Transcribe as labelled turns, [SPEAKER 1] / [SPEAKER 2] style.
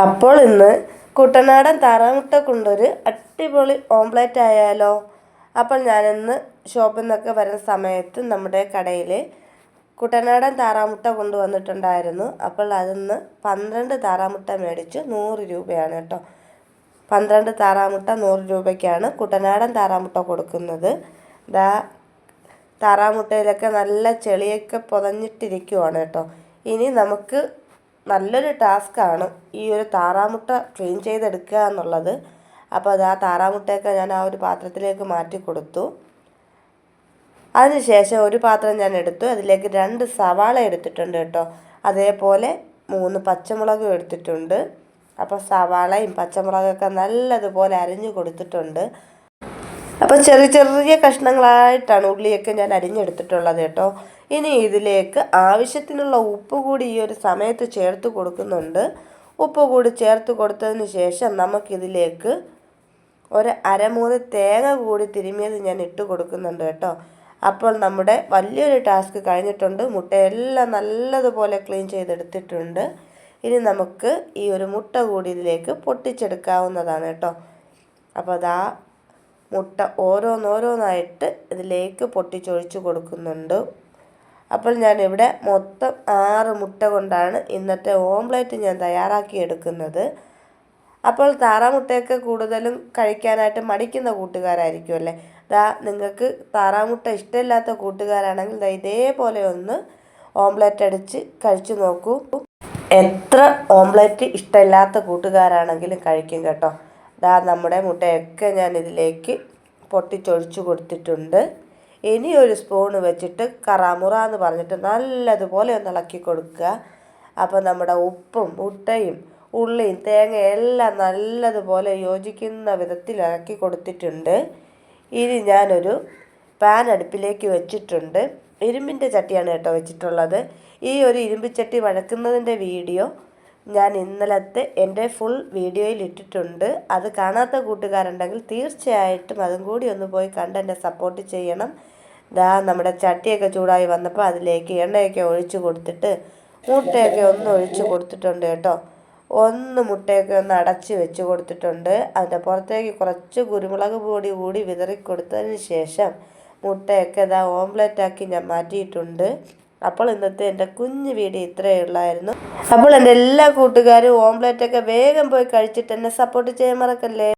[SPEAKER 1] അപ്പോൾ ഇന്ന് കുട്ടനാടൻ താറാമുട്ട കൊണ്ടൊരു അടിപൊളി ഓംപ്ലേറ്റ് ആയാലോ? അപ്പോൾ ഞാനിന്ന് ഷോപ്പിൽ നിന്നൊക്കെ വരുന്ന സമയത്ത് നമ്മുടെ കടയിൽ കുട്ടനാടൻ താറാമുട്ട കൊണ്ടുവന്നിട്ടുണ്ടായിരുന്നു. അപ്പോൾ അതിന്ന് പന്ത്രണ്ട് താറാമുട്ട മേടിച്ചു. നൂറ് രൂപയാണ് കേട്ടോ. പന്ത്രണ്ട് താറാമുട്ട നൂറ് രൂപയ്ക്കാണ് കുട്ടനാടൻ താറാമുട്ട കൊടുക്കുന്നത്. ദാ താറാമുട്ടയിലൊക്കെ നല്ല ചെളിയൊക്കെ പുതഞ്ഞിട്ടിരിക്കുവാണ് കേട്ടോ. ഇനി നമുക്ക് നല്ലൊരു ടാസ്ക്കാണ് ഈ ഒരു താറാമുട്ട ക്ലീൻ ചെയ്തെടുക്കുക എന്നുള്ളത്. അപ്പോൾ അത് ആ താറാമുട്ടയൊക്കെ ഞാൻ ആ ഒരു പാത്രത്തിലേക്ക് മാറ്റി കൊടുത്തു. അതിനുശേഷം ഒരു പാത്രം ഞാൻ എടുത്തു. അതിലേക്ക് രണ്ട് സവാള എടുത്തിട്ടുണ്ട് കേട്ടോ. അതേപോലെ മൂന്ന് പച്ചമുളകും എടുത്തിട്ടുണ്ട്. അപ്പോൾ സവാളയും പച്ചമുളകൊക്കെ നല്ലതുപോലെ അരിഞ്ഞു കൊടുത്തിട്ടുണ്ട്. അപ്പോൾ ചെറിയ ചെറിയ കഷ്ണങ്ങളായിട്ടാണ് ഉള്ളിയൊക്കെ ഞാൻ അരിഞ്ഞെടുത്തിട്ടുള്ളത് കേട്ടോ. ഇനി ഇതിലേക്ക് ആവശ്യത്തിനുള്ള ഉപ്പ് കൂടി ഈ ഒരു സമയത്ത് ചേർത്ത് കൊടുക്കുന്നുണ്ട്. ഉപ്പ് കൂടി ചേർത്ത് കൊടുത്തതിന് ശേഷം നമുക്കിതിലേക്ക് ഒരു അരമൂന്ന് തേങ്ങ കൂടി തിരുമിയത് ഞാൻ ഇട്ട് കൊടുക്കുന്നുണ്ട് കേട്ടോ. അപ്പോൾ നമ്മുടെ വലിയൊരു ടാസ്ക് കഴിഞ്ഞിട്ടുണ്ട്. മുട്ടയെല്ലാം നല്ലതുപോലെ ക്ലീൻ ചെയ്തെടുത്തിട്ടുണ്ട്. ഇനി നമുക്ക് ഈ ഒരു മുട്ട കൂടി ഇതിലേക്ക് പൊട്ടിച്ചെടുക്കാവുന്നതാണ് കേട്ടോ. അപ്പോൾ അതാ മുട്ട ഓരോന്നോരോന്നായിട്ട് ഇതിലേക്ക് പൊട്ടിച്ചൊഴിച്ച് കൊടുക്കുന്നുണ്ട്. അപ്പോൾ ഞാനിവിടെ മൊത്തം ആറ് മുട്ട കൊണ്ടാണ് ഇന്നത്തെ ഓംലേറ്റ് ഞാൻ തയ്യാറാക്കി എടുക്കുന്നത്. അപ്പോൾ താറാമുട്ടയൊക്കെ കൂടുതലും കഴിക്കാനായിട്ട് മടിക്കുന്ന കൂട്ടുകാരായിരിക്കും അല്ലേ? ദാ നിങ്ങൾക്ക് താറാമുട്ട ഇഷ്ടമില്ലാത്ത കൂട്ടുകാരാണെങ്കിൽ ദാ ഇതേപോലെ ഒന്ന് ഓംലെറ്റ് അടിച്ച് കഴിച്ചു നോക്കൂ. എത്ര ഓംലെറ്റ് ഇഷ്ടമില്ലാത്ത കൂട്ടുകാരാണെങ്കിലും കഴിക്കും കേട്ടോ. ദാ നമ്മുടെ മുട്ടയൊക്കെ ഞാൻ ഇതിലേക്ക് പൊട്ടിച്ചൊഴിച്ചു കൊടുത്തിട്ടുണ്ട്. ഇനി ഒരു സ്പൂൺ വെച്ചിട്ട് കറാമുറ എന്ന് പറഞ്ഞിട്ട് നല്ലതുപോലെ ഒന്ന് ഇളക്കി കൊടുക്കുക. അപ്പോൾ നമ്മുടെ ഉപ്പും മുട്ടയും ഉള്ളിയും തേങ്ങയും എല്ലാം നല്ലതുപോലെ യോജിക്കുന്ന വിധത്തിൽ ഇളക്കി കൊടുത്തിട്ടുണ്ട്. ഇനി ഞാനൊരു പാൻ അടുപ്പിലേക്ക് വെച്ചിട്ടുണ്ട്. ഇരുമ്പിന്റെ ചട്ടിയാണ് കേട്ടോ വെച്ചിട്ടുള്ളത്. ഈ ഒരു ഇരുമ്പ് ചട്ടി വഴക്കുന്നതിന്റെ വീഡിയോ ഞാൻ ഇന്നലത്തെ എന്റെ ഫുൾ വീഡിയോയിൽ ഇട്ടിട്ടുണ്ട്. അത് കാണാത്ത കൂട്ടുകാരുണ്ടെങ്കിൽ തീർച്ചയായിട്ടും അതും കൂടി ഒന്ന് പോയി കണ്ട് എന്നെ സപ്പോർട്ട് ചെയ്യണം. ദാ നമ്മുടെ ചട്ടിയൊക്കെ ചൂടായി വന്നപ്പോൾ അതിലേക്ക് എണ്ണയൊക്കെ ഒഴിച്ചു കൊടുത്തിട്ട് മുട്ടയൊക്കെ ഒന്ന് ഒഴിച്ച് കൊടുത്തിട്ടുണ്ട് കേട്ടോ. ഒന്ന് മുട്ടയൊക്കെ ഒന്ന് അടച്ച് വെച്ച് കൊടുത്തിട്ടുണ്ട്. അതിന്റെ പുറത്തേക്ക് കുറച്ച് കുരുമുളക് പൊടി കൂടി വിതറി കൊടുത്തതിന് ശേഷം മുട്ടയൊക്കെ ഇതാ ഓംലെറ്റാക്കി ഞാൻ മാറ്റിയിട്ടുണ്ട്. അപ്പോൾ ഇന്നത്തെ എന്റെ കുഞ്ഞു വീഡിയോ ഇത്രയേ ഉള്ളായിരുന്നു. അപ്പോൾ എന്റെ എല്ലാ കൂട്ടുകാരും ഓംലെറ്റൊക്കെ വേഗം പോയി കഴിച്ചിട്ട് എന്നെ സപ്പോർട്ട് ചെയ്യാൻ മറക്കല്ലേ?